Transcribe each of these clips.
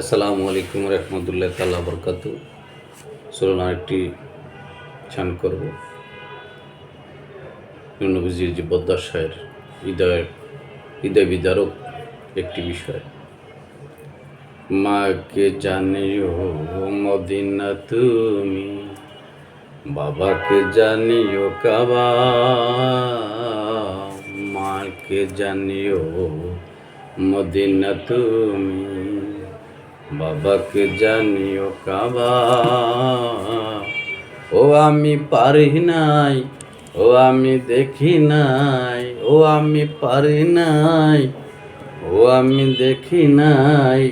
আসসালামু আলাইকুম রহমতুল্লাহ তাল্লা বরকাত চলুন আরেকটি চান করব। নবীজির যে বদ্দাশয়ের হৃদয়ের হৃদয় বিদারক একটি বিষয়। মাকে জানিও মদিনা তুমি, বাবাকে জানিও কাবা, মাকে জানিও মদিনা তুমি। বাবাকে জানিও কাবা। ও আমি পারি নাই, ও আমি দেখি নাই, ও আমি পারি নাই, ও আমি দেখি নাই,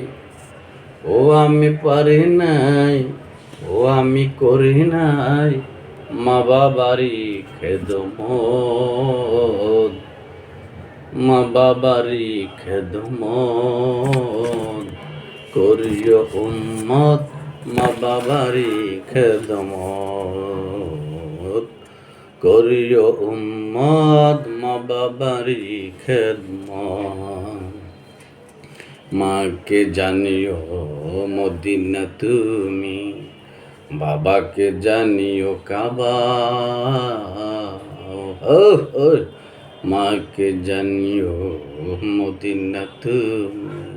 ও আমি পারি নাই, ও আমি করি নাই, মা বাবারি খেদমত, মা বাবারি খেদমত। করিও উম্মত, মা বাবারি খেদমত। করিও উম্মত, মা বাবারি খেদমত। মাকে জানিও, মদিনা তুমি, বাবাকে জানিও কাবা। ও মাকে জানিও, মদিনা তুমি।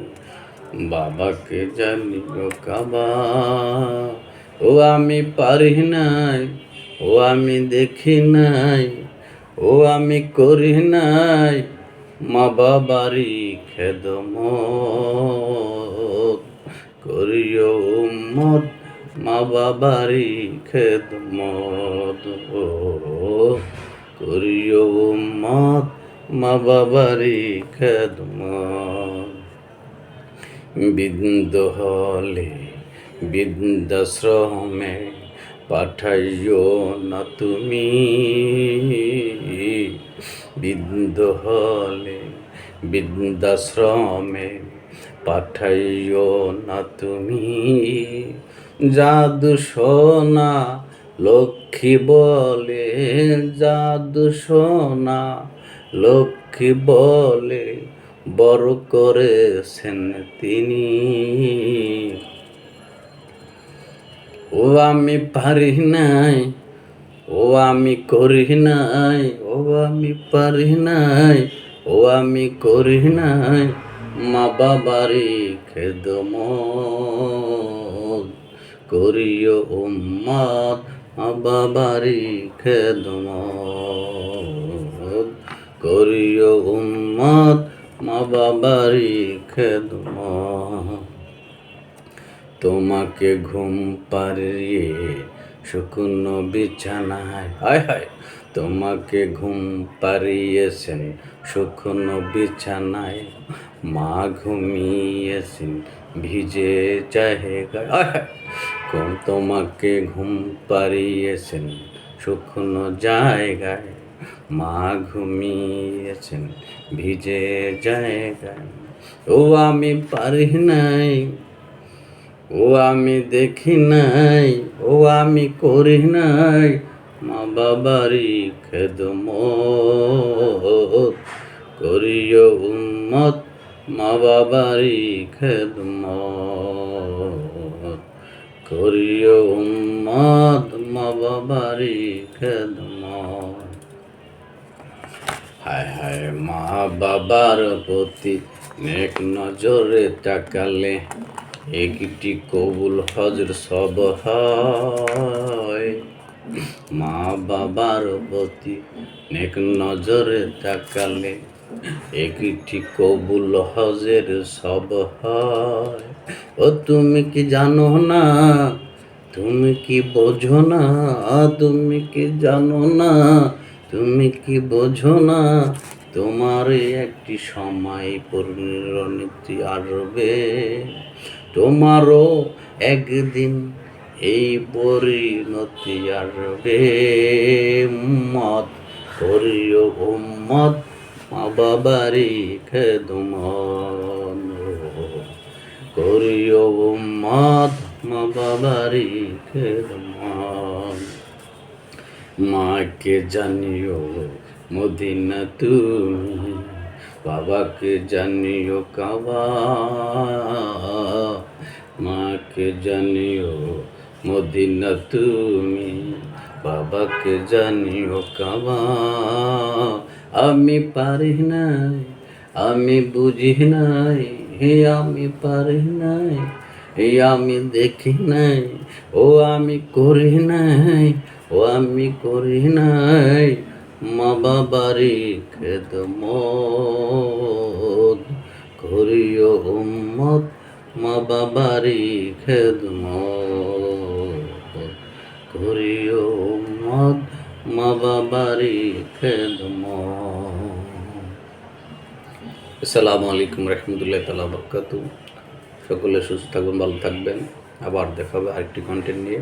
বাবাকে জানিও কাবা, ও আমি পারি নাই, ও আমি দেখি নাই, ও আমি করি নাই, মা বাবারি খেদমত করিও উম্মত, মা বাবারি খেদমত করিও উম্মত, মা বাবারি খেদমত। বিন্দ হলে বৃন্দাশ্রমে পাঠাইও না তুমি। বিন্দ হলে বৃন্দাশ্রমে পাঠাইও না তুমি। জাদু সোনা লক্ষ্মী বলে, জাদু সোনা লক্ষ্মী বলে বড় করেছেন তিনি। ও আমি পারি নাই, ও আমি করি নাই, ও আমি পারি নাই, ও আমি করি নাই, মা বাবারি খেদম করিও উম্মত মা বাবারি খেদম করিও উম্মত মা বাবারি খেদমত তোমাকে ঘুম পাড়িয়ে শুকনো বিছানায় হায় হায়, তোমাকে ঘুম পাড়িয়েছেন শুকনো বিছানায়। মা ঘুমিয়েছেন, ভিজে হায় কোন তোমাকে ঘুম পাড়িয়েছেন শুকনো জায়গায়। মা ঘুমিয়েছেন, ভিজে জায়গায়। ও আমি পারি নাই, ও আমি দেখি নাই, ও আমি করি নাই। মা বাবারি খেদম করিও উম্মত, মা বাবারি খেদম করিও উম্মত, মা বাবারি খেদম হায় হায় মা বাবার প্রতি নেক নজরে তাকালে একটি কবুল হজর সব হয়। মা বাবার প্রতি নেক নজরে তাকালে একটি কবুল হজের সব হয়। ও তুমি কি জানো না? তুমি কি বোঝো না? তুমি কি জানো না? তুমি কি বোঝো না? তোমার একটি সময় পরিণতি আসবে। তোমারও একদিন এই পরিণতি আসবে। মত করিও উম্মত, মা বাবারি খেদমন করিও উম্মত বাবারি মাকে জানিও মদিনা তুমি বাবাকে জানিও কাবা। বাবাকে জানিও মদিনা তুমি বাবাকে জানিও কাবা। আমি পারি নাই, আমি বুঝি নাই, হে আমি পারি নাই, হে আমি দেখি নাই, ও আমি করি নাই ও আমি করি নাই মা বাবারি খেদমত করিও উম্মত মা বাবারি খেদমত করিও উম্মত মা বাবারি খেদমত আসসালামু আলাইকুম রহমতুল্লাহ তালা বরকাতু সকলে সুস্থ থাকবেন ভালো থাকবেন। আবার দেখা হবে আরেকটি কন্টেন্ট নিয়ে।